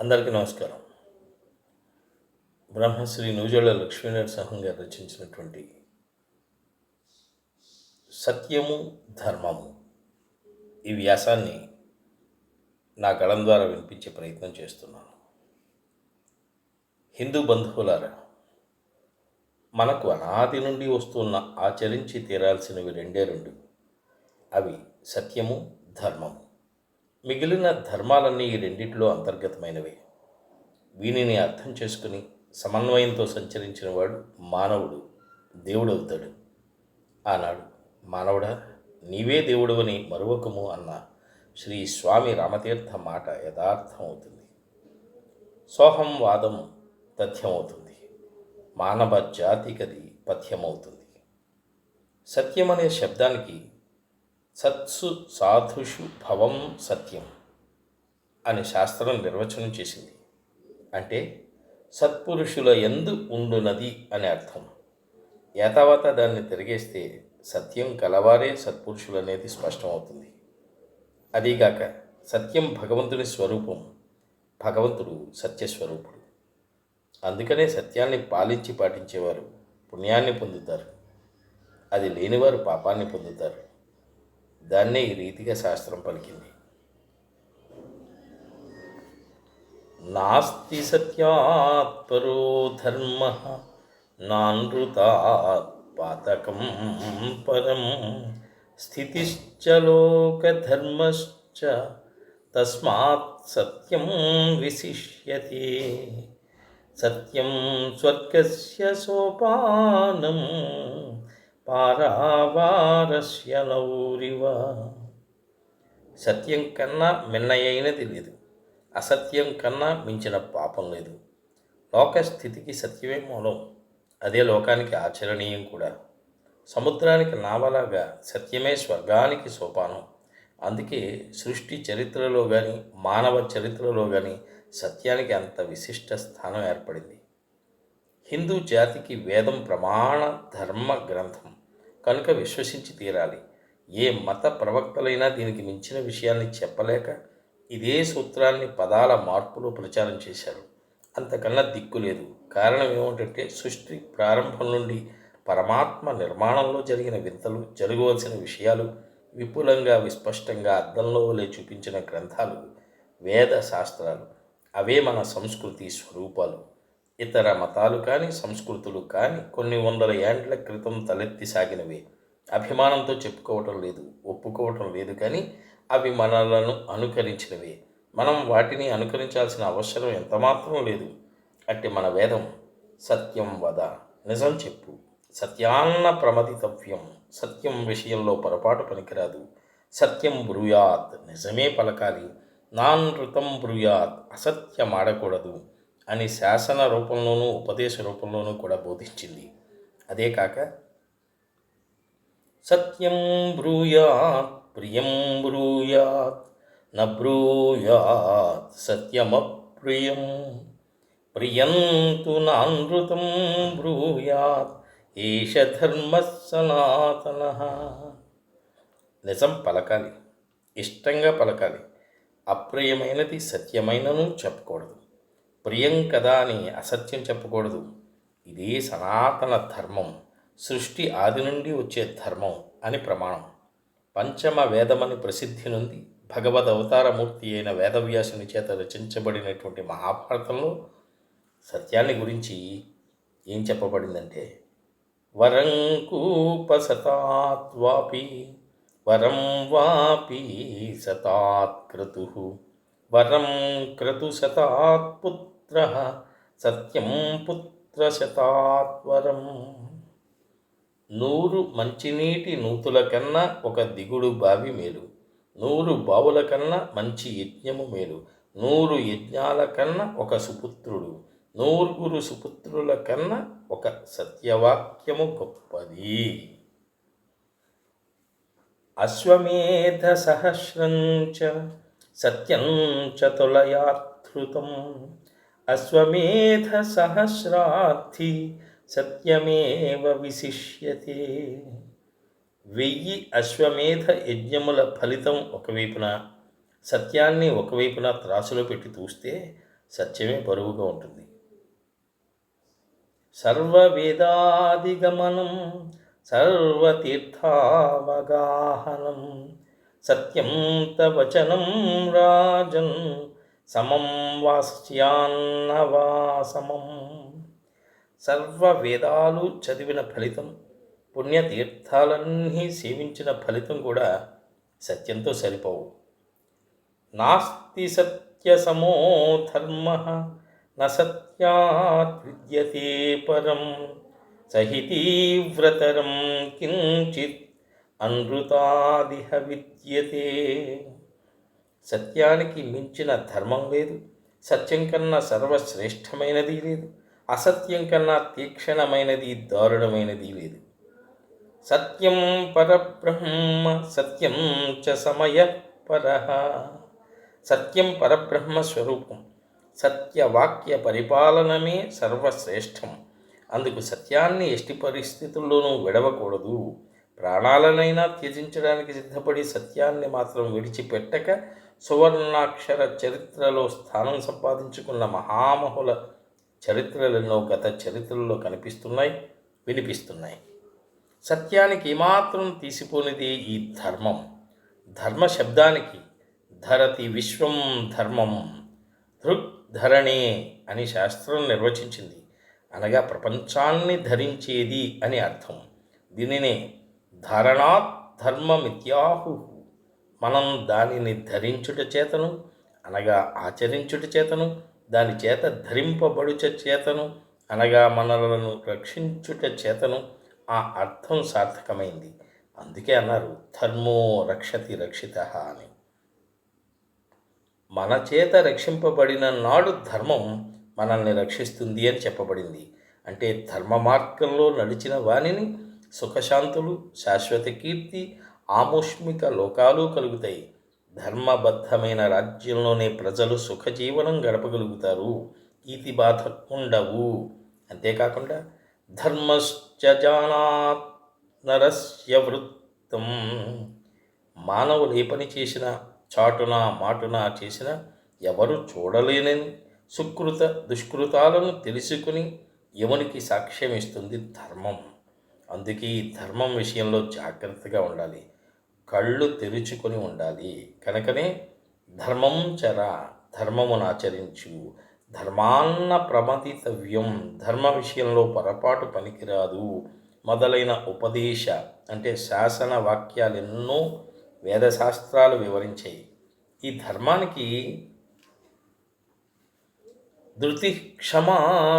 అందరికీ నమస్కారం. బ్రహ్మశ్రీ నూజోళ్ళ లక్ష్మీనరసింహం గారు రచించినటువంటి సత్యము ధర్మము ఈ వ్యాసాన్ని నా గళం ద్వారా వినిపించే ప్రయత్నం చేస్తున్నాను. హిందూ బంధువులారా మనకు అనాది నుండి వస్తున్న ఆచరించి తీరాల్సినవి రెండే రెండు. అవి సత్యము ధర్మము. మిగిలిన ధర్మాలన్నీ ఈ రెండిట్లో అంతర్గతమైనవి. వీనిని అర్థం చేసుకుని సమన్వయంతో సంచరించిన వాడు మానవుడు దేవుడవుతాడు. ఆనాడు మానవుడా నీవే దేవుడవని మరువకము అన్న శ్రీ స్వామి రామతీర్థ మాట యథార్థం అవుతుంది సోహం వాదం తథ్యమవుతుంది. మానవ జాతికది పథ్యమవుతుంది. సత్యం అనే శబ్దానికి సత్సు సాధుషు భవం సత్యం అని శాస్త్రం నిర్వచనం చేసింది. అంటే సత్పురుషుల ఎందు ఉండునది అని అర్థం. యాతావాత దాన్ని తిరిగేస్తే సత్యం కలవారే సత్పురుషులు అనేది స్పష్టమవుతుంది. అదీగాక సత్యం భగవంతుని స్వరూపం భగవంతుడు సత్యస్వరూపుడు. అందుకనే సత్యాన్ని పాలించి పాటించేవారు పుణ్యాన్ని పొందుతారు. అది లేనివారు పాపాన్ని పొందుతారు. దాన్నే ఈ రీతిగా శాస్త్రం పలికింది. నాస్తి సత్యాత్పరో ధర్మ నానృతాత్ పాతకం పరం స్థితిశ్చ లోకధర్మశ్చ తస్మాత్ సత్యం విశిష్యతే. సత్యం స్వర్గస్య సోపానం. పారావారస్య నౌరివ సత్యం కన్నా మిన్నయైనది లేదు. అసత్యం కన్నా మించిన పాపం లేదు. లోకస్థితికి సత్యమే మూలం. అదే లోకానికి ఆచరణీయం కూడా. సముద్రానికి నావలాగా సత్యమే స్వర్గానికి సోపానం. అందుకే సృష్టి చరిత్రలో కానీ మానవ చరిత్రలో కానీ సత్యానికి అంత విశిష్ట స్థానం ఏర్పడింది. హిందూ జాతికి వేదం ప్రమాణ ధర్మ గ్రంథం. కనుక విశ్వసించి తీరాలి. ఏ మత ప్రవక్తలైనా దీనికి మించిన విషయాన్ని చెప్పలేక ఇదే సూత్రాన్ని పదాల మార్పులు ప్రచారం చేశారు. అంతకన్నా దిక్కు లేదు. కారణం ఏమిటంటే సృష్టి ప్రారంభం నుండి పరమాత్మ నిర్మాణంలో జరిగిన వింతలు జరగవలసిన విషయాలు విపులంగా విస్పష్టంగా అద్దంలో వలె చూపించిన గ్రంథాలు వేద శాస్త్రాలు. అవే మన సంస్కృతి స్వరూపాలు. ఇతర మతాలు కానీ సంస్కృతులు కానీ కొన్ని వందల ఏండ్ల క్రితం తలెత్తి సాగినవే అభిమానంతో చెప్పుకోవటం లేదు ఒప్పుకోవటం లేదు కానీ అవి మనలను అనుకరించినవే. మనం వాటిని అనుకరించాల్సిన అవసరం ఎంతమాత్రం లేదు. అట్టి మన వేదం సత్యం వద. నిజం చెప్పు. సత్యాన్న ప్రమదితవ్యం. సత్యం విషయంలో పొరపాటు పనికిరాదు. సత్యం బ్రూయాత్. నిజమే పలకాలి. నానృతం బ్రూయాత్. అసత్యం ఆడకూడదు. అని శాసన రూపంలోనూ ఉపదేశ రూపంలోనూ కూడా బోధించింది. అదే కాక సత్యం బ్రూయాత్ ప్రియం బ్రూయాత్ న సత్యమప్రియం ప్రియంతు నానృతం బ్రూయాత్ ఏష ధర్మ సనాతన. నిజం పలకాలి ఇష్టంగా పలకాలి అప్రియమైనది సత్యమైనను చెప్పకూడదు. ప్రియం కదా అని అసత్యం చెప్పకూడదు. ఇదే సనాతన ధర్మం. సృష్టి ఆది నుండి వచ్చే ధర్మం అని ప్రమాణం. పంచమ వేదమని ప్రసిద్ధి నుండి భగవద్ అవతారమూర్తి అయిన వేదవ్యాసుని చేత రచించబడినటువంటి మహాభారతంలో సత్యాన్ని గురించి ఏం చెప్పబడిందంటే వరం కూపసతాత్వాపి వరం వాపి సతాత్ క్రతు వరం క్రతు శతాత్ పుత్ర సత్యం పుత్ర శతాత్వరం నూరు మంచినీటి నూతుల కన్నా ఒక దిగుడు బావి మేలు. నూరు బావుల కన్నా మంచి యజ్ఞము మేలు. నూరు యజ్ఞాల కన్నా ఒక సుపుత్రుడు. నూరుగురు సుపుత్రుల కన్నా ఒక సత్యవాక్యము గొప్పది. అశ్వమేధ సహస్రం చ సత్యం చ అశ్వమేధ సహస్రార్థి సత్యమేవ విశిష్యతే. వెయ్యి అశ్వమేధ యజ్ఞముల ఫలితం ఒకవైపున సత్యాన్ని ఒకవైపున త్రాసులో పెట్టి చూస్తే సత్యమే బరువుగా ఉంటుంది. సర్వవేదాదిగమనం సర్వతీర్థావగాహనం సత్యం తవచనం రాజన్ సమం వాస్యాన్నవాసమం. సర్వ వేదాలు చదివిన ఫలితం పుణ్యతీర్థాలన్నీ సేవించిన ఫలితం కూడా సత్యంతో సరిపోవు. నాస్తి సత్యసమో ధర్మ న విద్యతే పరం. సహితీవ్రతరం కించిత్ అనృతాదిహ విద్యతే. సత్యానికి మించిన ధర్మం లేదు. సత్యం కన్నా సర్వశ్రేష్టమైనది లేదు. అసత్యం కన్నా తీక్షణమైనది దారుణమైనది లేదు. సత్యం పరబ్రహ్మ సత్యం చ సమయ పర. సత్యం పరబ్రహ్మ స్వరూపం. సత్యవాక్య పరిపాలనమే సర్వశ్రేష్టం. అందుకు సత్యాన్ని ఎట్టి పరిస్థితుల్లోనూ విడవకూడదు. ప్రాణాలనైనా త్యజించడానికి సిద్ధపడి సత్యాన్ని మాత్రం విడిచిపెట్టక సువర్ణాక్షర చరిత్రలో స్థానం సంపాదించుకున్న మహామహుల చరిత్రలలో గత చరిత్రలో కనిపిస్తున్నాయి వినిపిస్తున్నాయి. సత్యానికి ఏమాత్రం తీసిపోనిది ఈ ధర్మం. ధర్మ శబ్దానికి ధరతి విశ్వం ధర్మం. ధరణే అని శాస్త్రం నిర్వచించింది. అనగా ప్రపంచాన్ని ధరించేది అని అర్థం. దీనినే ధారణాత్ ధర్మమిత్యాహు మనం దానిని ధరించుట చేతను అనగా ఆచరించుట చేతను దాని చేత ధరింపబడుట చేతను అనగా మనలను రక్షించుట చేతను ఆ అర్థం సార్థకమైంది. అందుకే అన్నారు ధర్మో రక్షతి రక్షిత అని. మన చేత రక్షింపబడిన నాడు ధర్మం మనల్ని రక్షిస్తుంది అని చెప్పబడింది. అంటే ధర్మ మార్గంలో నడిచిన వాణిని సుఖశాంతులు శాశ్వత కీర్తి ఆముష్మిక లోకాలు కలుగుతాయి. ధర్మబద్ధమైన రాజ్యంలోనే ప్రజలు సుఖజీవనం గడపగలుగుతారు. ఈతి బాధ ఉండవు. అంతేకాకుండా ధర్మశ్చ నరస్య వృత్తం. మానవులు ఏ పని చేసినా చాటున మాటున చేసినా ఎవరు చూడలేనని సుకృత దుష్కృతాలను తెలుసుకుని యమునికి సాక్ష్యం ఇస్తుంది ధర్మం. అందుకే ఈ ధర్మం విషయంలో జాగ్రత్తగా ఉండాలి. కళ్ళు తెరుచుకొని ఉండాలి. కనుకనే ధర్మం చర ధర్మమును ఆచరించు. ధర్మాన్న ప్రమదితవ్యం ధర్మ విషయంలో పొరపాటు పనికిరాదు. మొదలైన ఉపదేశ అంటే శాసన వాక్యాలు ఎన్నో వేదశాస్త్రాలు వివరించాయి. ఈ ధర్మానికి ధృతి క్షమాదమోస్తేయం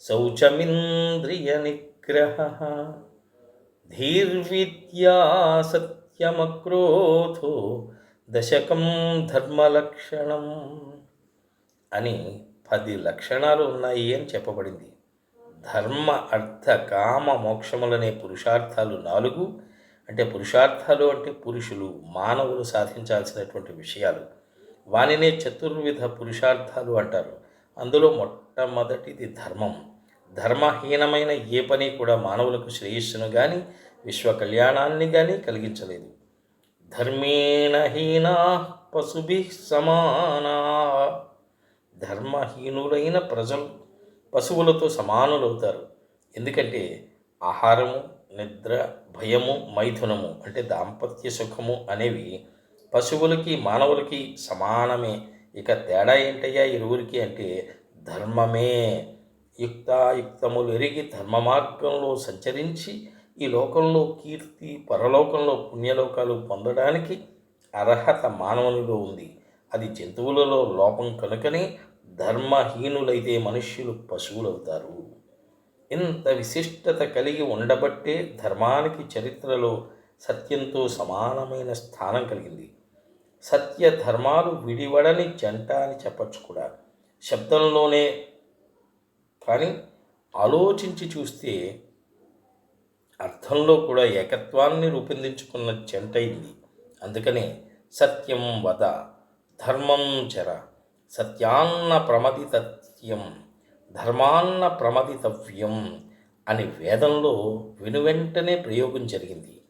శౌచమింద్రియ నిగ్రహ. ధీర్విద్యా సత్యమక్రోధో దశకం ధర్మలక్షణం అని పది లక్షణాలు ఉన్నాయి అని చెప్పబడింది. ధర్మ అర్థ కామ మోక్షములనే పురుషార్థాలు నాలుగు. అంటే పురుషార్థాలు అంటే పురుషులు మానవులు సాధించాల్సినటువంటి విషయాలు. వానినే చతుర్విధ పురుషార్థాలు అంటారు. అందులో మొట్టమొదటిది ధర్మం. ధర్మహీనమైన ఏ పని కూడా మానవులకు శ్రేయస్సును కానీ విశ్వ కళ్యాణాన్ని కానీ కలిగించలేదు. ధర్మేణ హీనా పశుభి సమానా. ధర్మహీనులైన ప్రజలు పశువులతో సమానులవుతారు. ఎందుకంటే ఆహారము నిద్ర భయము మైథునము అంటే దాంపత్య సుఖము అనేవి పశువులకి మానవులకి సమానమే. ఇక తేడా ఏంటయ్యా ఇరువురికి అంటే ధర్మమే. యుక్తాయుక్తములు ఎరిగి ధర్మ మార్గంలో సంచరించి ఈ లోకంలో కీర్తి పరలోకంలో పుణ్యలోకాలు పొందడానికి అర్హత మానవునిలో ఉంది. అది జంతువులలో లోపం కనుకనే ధర్మహీనులైతే మనుష్యులు పశువులవుతారు. ఇంత విశిష్టత కలిగి ఉండబట్టే ధర్మానికి చరిత్రలో సత్యంతో సమానమైన స్థానం కలిగింది. సత్య ధర్మాలు విడివడని జంట అని చెప్పచ్చు కూడా. శబ్దంలోనే కానీ ఆలోచించి చూస్తే అర్థంలో కూడా ఏకత్వాన్ని రూపొందించుకున్న చెంటైంది ఇది. అందుకనే సత్యం వద ధర్మం చర సత్యాన్న ప్రమదితత్యం ధర్మాన్న ప్రమదితవ్యం అని వేదంలో వెనువెంటనే ప్రయోగం జరిగింది.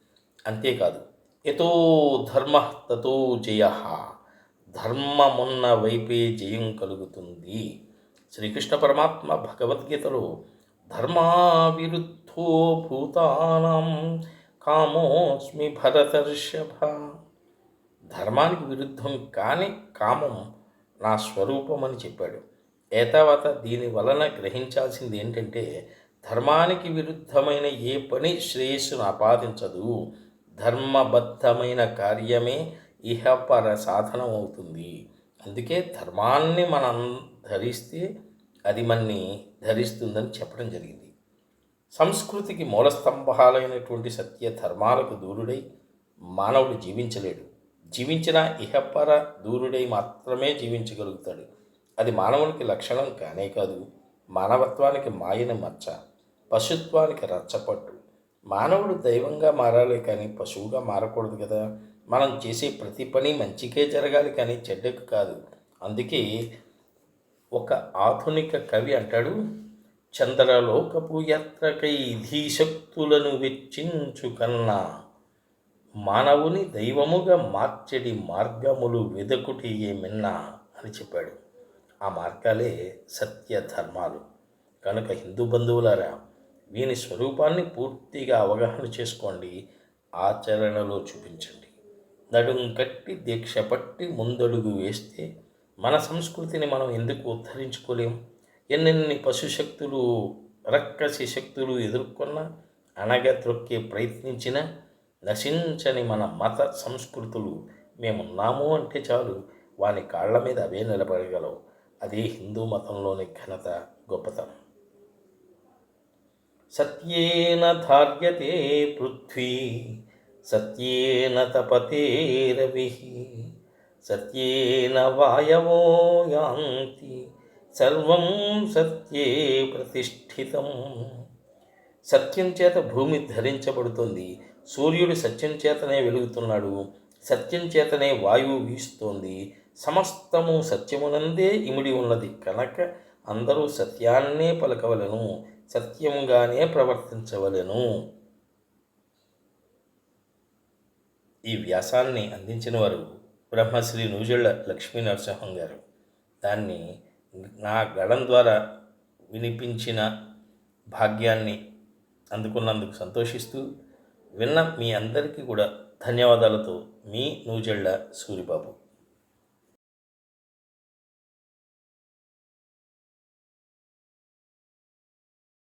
అంతేకాదు ఎతో ధర్మ తతో జయ ధర్మమున్న వైపే జయం కలుగుతుంది. శ్రీకృష్ణ పరమాత్మ భగవద్గీతలో ధర్మావిరుద్ధో భూతానం కామోస్మి భరతర్షభ ధర్మానికి విరుద్ధం కాని కామం నా స్వరూపం అని చెప్పాడు. ఏతావత దీని వలన గ్రహించాల్సింది ఏంటంటే ధర్మానికి విరుద్ధమైన ఏ పని శ్రేయస్సును ఆపాదించదు. ధర్మబద్ధమైన కార్యమే ఇహపర సాధనం అవుతుంది అందుకే ధర్మాన్ని మనం ధరిస్తే అది మన్ని ధరిస్తుందని చెప్పడం జరిగింది. సంస్కృతికి మూలస్తంభాలైనటువంటి సత్య ధర్మాలకు దూరుడై మానవుడు జీవించలేడు. జీవించిన ఇహపర దూరుడై మాత్రమే జీవించగలుగుతాడు. అది మానవునికి లక్షణం కానే కాదు మానవత్వానికి మాయన మచ్చ పశుత్వానికి రచ్చపట్టు. మానవుడు దైవంగా మారాలి కానీ పశువుగా మారకూడదు కదా. మనం చేసే ప్రతి పని మంచికే జరగాలి కానీ చెడ్డకు కాదు. అందుకే ఒక ఆధునిక కవి అంటాడు చంద్రలోకపు యాత్రకై ధీశక్తులను వెచ్చించు కన్నా మానవుని దైవముగా మార్చడి మార్గములు వెదకుటి ఏమిన్నా అని చెప్పాడు. ఆ మార్గాలే సత్య ధర్మాలు. కనుక హిందూ బంధువులారా వీని స్వరూపాన్ని పూర్తిగా అవగాహన చేసుకోండి ఆచరణలో చూపించండి. నడుం కట్టి దీక్ష పట్టి ముందడుగు వేస్తే మన సంస్కృతిని మనం ఎందుకు ఉద్ధరించుకోలేం ఎన్నెన్ని పశుశక్తులు రక్కసి శక్తులు ఎదుర్కొన్నా అణగద్రొక్కే ప్రయత్నించిన నశించని మన మత సంస్కృతులు మేమున్నాము అంటే చాలు వాని కాళ్ళ మీద అవే నిలబడగలవు. అదే హిందూ మతంలోని ఘనత గొప్పతనం. సత్యేన ధార్యతే పృథ్వీ సత్యేన తపతే రవి. సత్యేన వాయవో యాంతి సర్వం సత్యే ప్రతిష్ఠితం. సత్యం చేత భూమి ధరించబడుతుంది సూర్యుడు సత్యం చేతనే వెలుగుతున్నాడు సత్యం చేతనే వాయువు వీస్తోంది. సమస్తము సత్యమునందే ఇమిడి ఉన్నది కనుక అందరూ సత్యాన్నే పలకవలను సత్యముగానే ప్రవర్తించవలెను. ఈ వ్యాసాన్ని అందించిన వారు బ్రహ్మశ్రీ నూజెళ్ళ లక్ష్మీ నరసింహం గారు దాన్ని నా గళం ద్వారా వినిపించిన భాగ్యాన్ని అందుకున్నందుకు సంతోషిస్తూ విన్న మీ అందరికీ కూడా ధన్యవాదాలతో మీ నూజెళ్ళ సూరిబాబు.